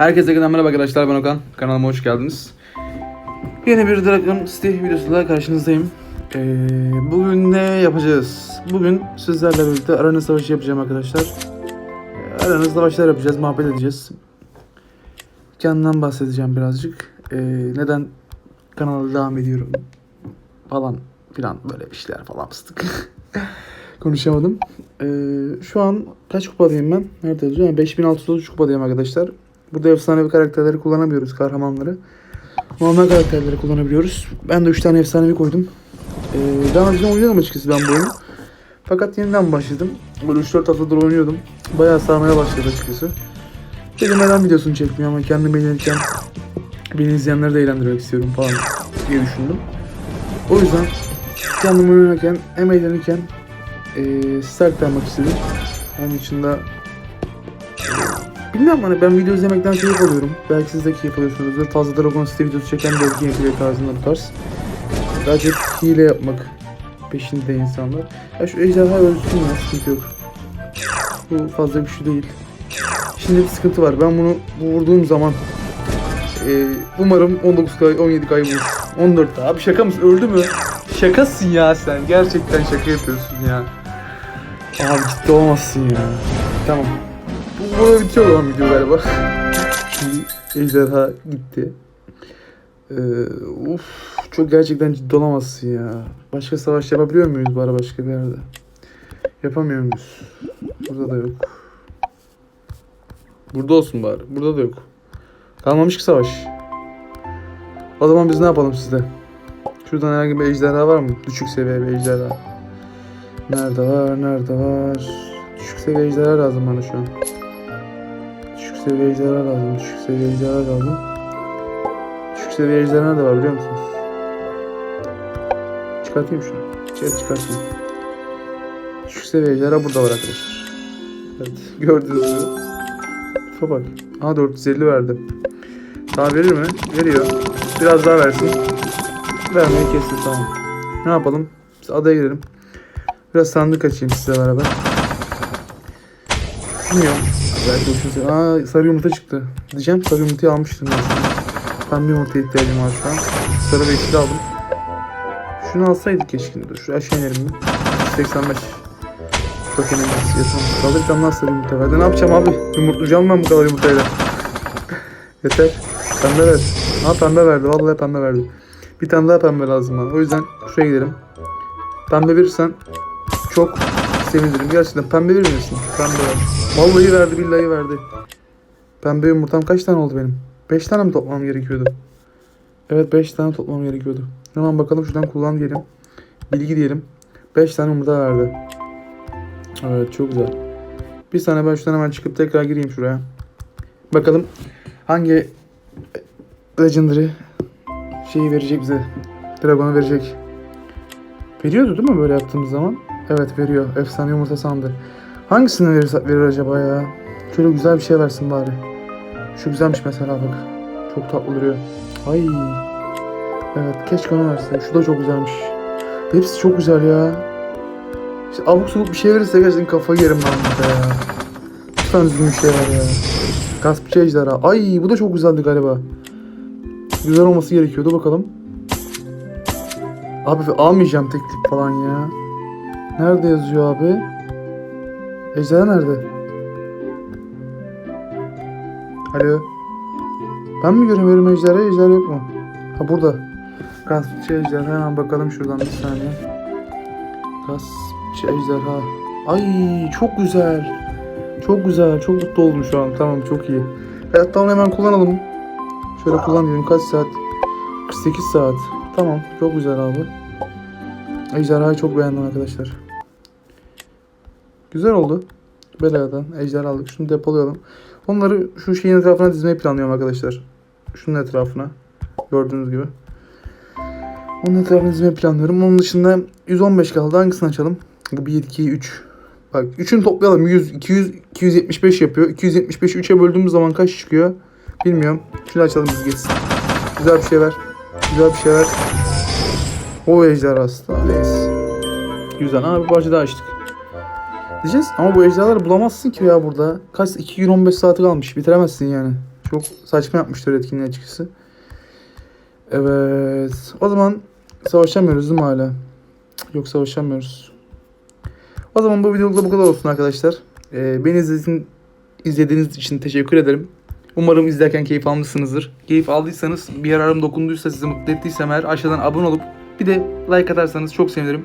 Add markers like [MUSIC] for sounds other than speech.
Herkese yeniden merhaba arkadaşlar ben Okan. Kanalıma hoş geldiniz. Yeni bir Dragon City videosuyla karşınızdayım. Ee, bugün ne yapacağız? Bugün sizlerle birlikte arena savaşı yapacağım arkadaşlar. Ee, Arena savaşlar yapacağız, muhabbet edeceğiz. Kendimden bahsedeceğim birazcık. Ee, neden kanala devam ediyorum falan filan böyle işler falan fıstık. [LAUGHS] Konuşamadım. Ee, şu an kaç kupadayım ben? Nerede yazıyor? Yani 5633 kupadayım arkadaşlar. Burada efsanevi karakterleri kullanamıyoruz, kahramanları. Normal karakterleri kullanabiliyoruz. Ben de 3 tane efsanevi koydum. Ee, daha önce oynuyordum açıkçası ben bu oyunu. Fakat yeniden başladım. Böyle 3-4 haftadır oynuyordum. Bayağı sarmaya başladı açıkçası. Dedim neden videosunu çekmiyor ama kendim eğlenirken beni izleyenleri de eğlendirmek istiyorum falan diye düşündüm. O yüzden kendim oynarken hem eğlenirken eee start yapmak istedim. Onun için de Bilmiyorum hani ben video izlemekten keyif alıyorum. Belki siz de keyif alıyorsunuzdur. Fazla Dragon City videosu çeken de gameplay tarzında bu tarz. Hile yapmak peşinde insanlar. Ya şu ejderha ölsün ya sıkıntı yok. Bu fazla güçlü değil. Şimdi bir sıkıntı var. Ben bunu vurduğum zaman e, umarım 19 kay 17 kay bulur. 14 daha. Abi şaka mısın? Öldü mü? Şakasın ya sen. Gerçekten şaka yapıyorsun ya. Abi ciddi olamazsın ya. Tamam. Bu burada bitiyor olan video galiba. Şimdi ejderha gitti. Ee, uf, çok gerçekten ciddi olamazsın ya. Başka savaş yapabiliyor muyuz bari başka bir yerde? Yapamıyor muyuz? Burada da yok. Burada olsun bari. Burada da yok. Kalmamış ki savaş. O zaman biz ne yapalım sizde? Şuradan herhangi bir ejderha var mı? Düşük seviye bir ejderha. Nerede var? Nerede var? Düşük seviye ejderha lazım bana şu an. Seviye ejderha lazım. Düşük seviye ejderha lazım. Düşük seviye ejderha da var biliyor musunuz? Çıkartayım şunu. Evet çıkartayım. Düşük seviye ejderha burada var arkadaşlar. Evet gördüğünüz gibi. Tipe bak. Aha 450 verdi. Daha verir mi? Veriyor. Biraz daha versin. Vermeyi kesti tamam. Ne yapalım? Biz adaya girelim. Biraz sandık açayım size beraber. Bilmiyorum. Belki hoşunuza... Aa sarı yumurta çıktı. Diyeceğim sarı yumurtayı almıştım ben. Ben bir yumurtaya ihtiyacım var şu an. Sarı ve yeşili aldım. Şunu alsaydık keşke. Dur şu aşağı inelim mi? 85. Tokenin yatırım kaldı. Bir tane daha sarı yumurta verdi. Ne yapacağım abi? Yumurtlayacağım ben bu kadar yumurtayla. [LAUGHS] Yeter. Pembe ver. Ha pembe verdi. Vallahi pembe verdi. Bir tane daha pembe lazım bana. O yüzden şuraya gidelim. Pembe verirsen çok sevinirim. Gerçekten pembe verir misin? Pembe ver. Vallahi verdi billahi verdi. Pembe yumurtam kaç tane oldu benim? 5 tane mi toplamam gerekiyordu? Evet 5 tane toplamam gerekiyordu. Hemen bakalım şuradan kullan diyelim. Bilgi diyelim. 5 tane yumurta verdi. Evet çok güzel. Bir saniye ben şuradan hemen çıkıp tekrar gireyim şuraya. Bakalım hangi Legendary şeyi verecek bize. Dragon'u verecek. Veriyordu değil mi böyle yaptığımız zaman? Evet veriyor. Efsane yumurta sandı. Hangisini verir, verir acaba ya? Şöyle güzel bir şey versin bari. Şu güzelmiş mesela bak. Çok tatlı duruyor. Ay. Evet keşke onu verse. Şu da çok güzelmiş. Hepsi çok güzel ya. İşte abuk sabuk bir şey verirse gerçekten kafayı yerim ben burada ya. Lütfen düzgün bir şey ver ya. Gaspçı ejderha. Ay bu da çok güzeldi galiba. Güzel olması gerekiyordu bakalım. Abi almayacağım teklif falan ya. Nerede yazıyor abi? Ejderha nerede? Alo. Ben mi göremiyorum ejderha? Ejderha yok mu? Ha burada. Gaspçı ejderha hemen bakalım şuradan bir saniye. Gaspçı ejderha. Ay çok güzel. Çok güzel. Çok mutlu oldum şu an. Tamam çok iyi. Evet tamam hemen kullanalım. Şöyle kullan diyelim. Kaç saat? 48 saat. Tamam. Çok güzel abi. Ejderhayı çok beğendim arkadaşlar. Güzel oldu. Beladan ejderha aldık. Şunu depolayalım. Onları şu şeyin etrafına dizmeyi planlıyorum arkadaşlar. Şunun etrafına. Gördüğünüz gibi. Onun etrafına dizmeyi planlıyorum. Onun dışında 115 kaldı. Hangisini açalım? Bu 1, 2, 3. Bak 3'ünü toplayalım. 100, 200, 275 yapıyor. 275'i 3'e böldüğümüz zaman kaç çıkıyor? Bilmiyorum. Şunu açalım biz geçsin. Güzel bir şey ver. Güzel bir şey ver. O ejderhası neyse. Güzel abi bir parça daha açtık. Diyeceğiz ama bu ejderhaları bulamazsın ki ya burada. Kaç 2 gün 15 saati kalmış. Bitiremezsin yani. Çok saçma yapmışlar etkinliği açıkçası. Evet. O zaman savaşamıyoruz değil mi hala? Yok savaşamıyoruz. O zaman bu videoluk da bu kadar olsun arkadaşlar. Ee, beni izlediğiniz, izlediğiniz için teşekkür ederim. Umarım izlerken keyif almışsınızdır. Keyif aldıysanız bir yararım dokunduysa sizi mutlu ettiysem eğer aşağıdan abone olup bir de like atarsanız çok sevinirim.